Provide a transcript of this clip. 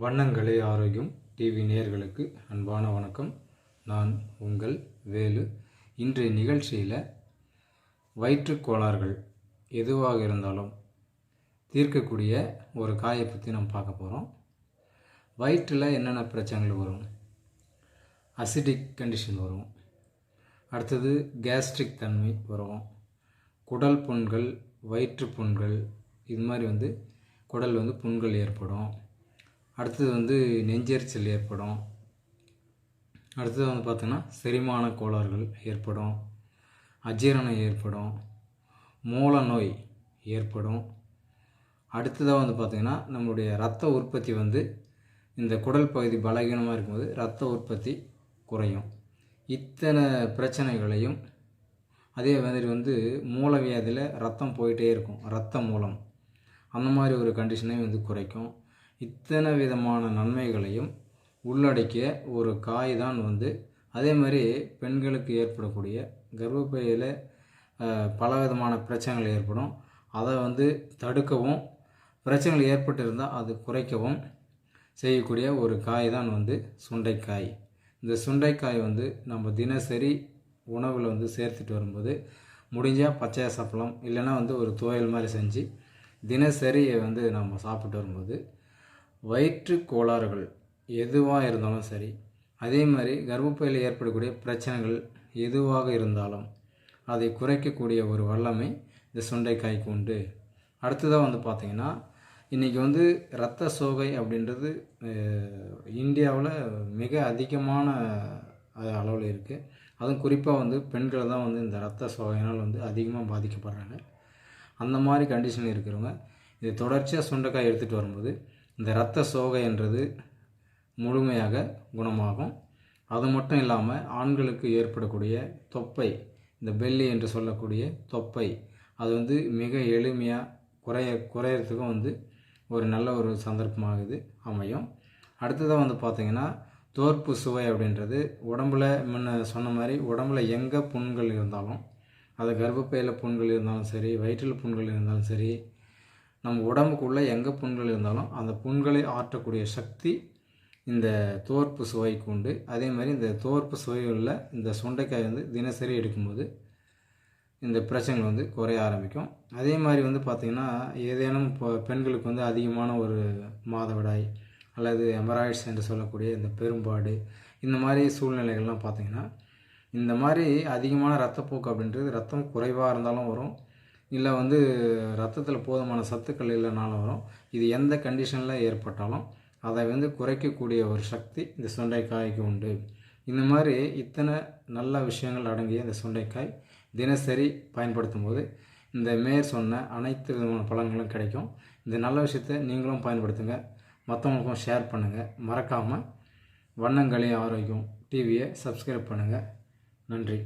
வண்ணங்களே ஆரோக்கியம். டிவி நேயர்களுக்கு அன்பான வணக்கம். நான் உங்கள் வேலு. இன்றைய நிகழ்ச்சியில் வயிற்றுக்கோளாறுகள் எதுவாக இருந்தாலும் தீர்க்கக்கூடிய ஒரு காயை பற்றி நம்ம பார்க்க போகிறோம் வயிற்றில் என்னென்ன பிரச்சனைகள் வரும்? அசிடிக் கண்டிஷன் வரும். அடுத்தது கேஸ்ட்ரிக் தன்மை வரும். குடல் புண்கள் வயிற்று புண்கள் இது மாதிரி வந்து குடல் வந்து புண்கள் ஏற்படும். அடுத்தது வந்து நெஞ்செரிச்சல் ஏற்படும். அடுத்தது வந்து பார்த்திங்கன்னா செரிமான கோளாறுகள் ஏற்படும். அஜீரணம் ஏற்படும். மூல நோய் ஏற்படும். அடுத்ததாக வந்து பார்த்திங்கன்னா நம்மளுடைய ரத்த உற்பத்தி வந்து இந்த குடல் பகுதி பலகீனமாக இருக்கும்போது ரத்த உற்பத்தி குறையும். இத்தனை பிரச்சனைகளையும் அதே மாதிரி வந்து மூலவியாதியில் ரத்தம் போயிட்டே இருக்கும். ரத்த மூலம். அந்த மாதிரி ஒரு கண்டிஷனையும் வந்து குறைக்கும். இத்தனை விதமான நன்மைகளையும் உள்ளடக்கிய ஒரு காய் தான் வந்து அதே மாதிரி பெண்களுக்கு ஏற்படக்கூடிய கர்ப்பப்பையில் பல விதமான பிரச்சனைகள் ஏற்படும். அதை வந்து தடுக்கவும் பிரச்சனைகள் ஏற்பட்டிருந்தால் அது குறைக்கவும் செய்யக்கூடிய ஒரு காய் தான் வந்து சுண்டைக்காய். இந்த சுண்டைக்காய் வந்து நம்ம தினசரி உணவில் வந்து சேர்த்துட்டு வரும்போது முடிஞ்சால் பச்சையாக சாப்பிடலாம். இல்லைன்னா வந்து ஒரு துவையல் மாதிரி செஞ்சு தினசரி வந்து நம்ம சாப்பிட்டு வரும்போது வயிற்று கோளாறுகள் எதுவாக இருந்தாலும் சரி அதே மாதிரி கர்ப்பப்பையில் ஏற்படக்கூடிய பிரச்சனைகள் எதுவாக இருந்தாலும் அதை குறைக்கக்கூடிய ஒரு வல்லமை இந்த சுண்டைக்காய்க்கு உண்டு. அடுத்ததாக வந்து பார்த்திங்கன்னா இன்றைக்கி வந்து இரத்த சோகை அப்படின்றது இந்தியாவில் மிக அதிகமான அளவில் இருக்குது அதுவும் குறிப்பாக வந்து பெண்கள் தான் வந்து இந்த இரத்த சோகையினால் வந்து அதிகமாக பாதிக்கப்படுறாங்க. அந்த மாதிரி கண்டிஷன் இருக்கிறவங்க இது தொடர்ச்சியாக சுண்டைக்காய் எடுத்துகிட்டு வரும்போது இந்த இரத்த சோகைன்றது முழுமையாக குணமாகும். அது மட்டும் இல்லாமல் ஆண்களுக்கு ஏற்படக்கூடிய தொப்பை இந்த பெல்லி என்று சொல்லக்கூடிய தொப்பை அது வந்து மிக எளிமையாக குறைய குறையறதுக்கும் வந்து ஒரு நல்ல ஒரு சந்தர்ப்பமாக இது அமையும். அடுத்ததாக வந்து பார்த்திங்கன்னா தோற்பு சுவை அப்படின்றது. உடம்புல முன்ன சொன்ன மாதிரி உடம்புல எங்கே புண்கள் இருந்தாலும் அது கர்ப்பப்பையில் புண்கள் இருந்தாலும் சரி வயிற்றில் புண்கள் இருந்தாலும் சரி நம்ம உடம்புக்குள்ளே எங்கே புண்கள் இருந்தாலும் அந்த புண்களை ஆற்றக்கூடிய சக்தி இந்த தோற்பு சுவைக்கு உண்டு. அதே மாதிரி இந்த தோற்பு சுவையுள்ள இந்த சுண்டைக்காய் வந்து தினசரி எடுக்கும்போது இந்த பிரச்சனைகள் வந்து குறைய ஆரம்பிக்கும். அதே மாதிரி வந்து பார்த்திங்கன்னா ஏதேனும் இப்போ பெண்களுக்கு வந்து அதிகமான ஒரு மாதவிடாய் அல்லது எமராய்ட்ஸ் என்று சொல்லக்கூடிய இந்த பெரும்பாடு இந்த மாதிரி சூழ்நிலைகள்லாம் பார்த்திங்கன்னா இந்த மாதிரி அதிகமான ரத்தப்போக்கு அப்படின்றது ரத்தம் குறைவாக இருந்தாலும் வரும். இல்லை வந்து ரத்தத்தில் போதுமான சத்துக்கள் இல்லைனாலும் வரும். இது எந்த கண்டிஷனில் ஏற்பட்டாலும் அதை வந்து குறைக்கக்கூடிய ஒரு சக்தி இந்த சுண்டைக்காய்க்கு உண்டு. இந்த மாதிரி இத்தனை நல்ல விஷயங்கள் அடங்கிய இந்த சுண்டைக்காய் தினசரி பயன்படுத்தும் போது இந்த மேற் சொன்ன அனைத்து விதமான பலன்களும் கிடைக்கும். இந்த நல்ல விஷயத்தை நீங்களும் பயன்படுத்துங்க. மற்றவங்களுக்கும் ஷேர் பண்ணுங்கள் மறக்காமல் வண்ணங்களே ஆரோக்கியம் டிவியை சப்ஸ்கிரைப் பண்ணுங்கள் நன்றி.